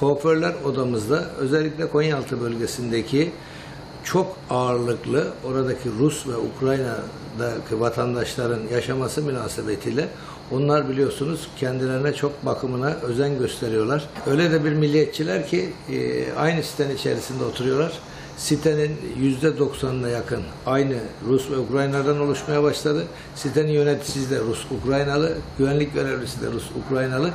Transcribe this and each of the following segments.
Kuaförler odamızda özellikle Konyaaltı bölgesindeki çok ağırlıklı oradaki Rus ve Ukrayna'daki vatandaşların yaşaması münasebetiyle onlar biliyorsunuz kendilerine çok bakımına özen gösteriyorlar. Öyle de bir milliyetçiler ki e, aynı sitenin içerisinde oturuyorlar. Sitenin %90'ına yakın aynı Rus ve Ukraynadan oluşmaya başladı. Sitenin yöneticisi de Rus Ukraynalı, güvenlik görevlisi de Rus Ukraynalı.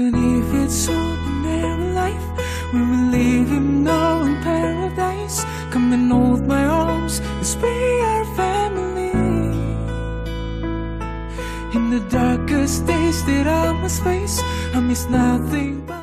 Even if it's ordinary life, we leave him now in paradise. Come and hold my arms, as we are family. In the darkest days that I must face, I miss nothing but.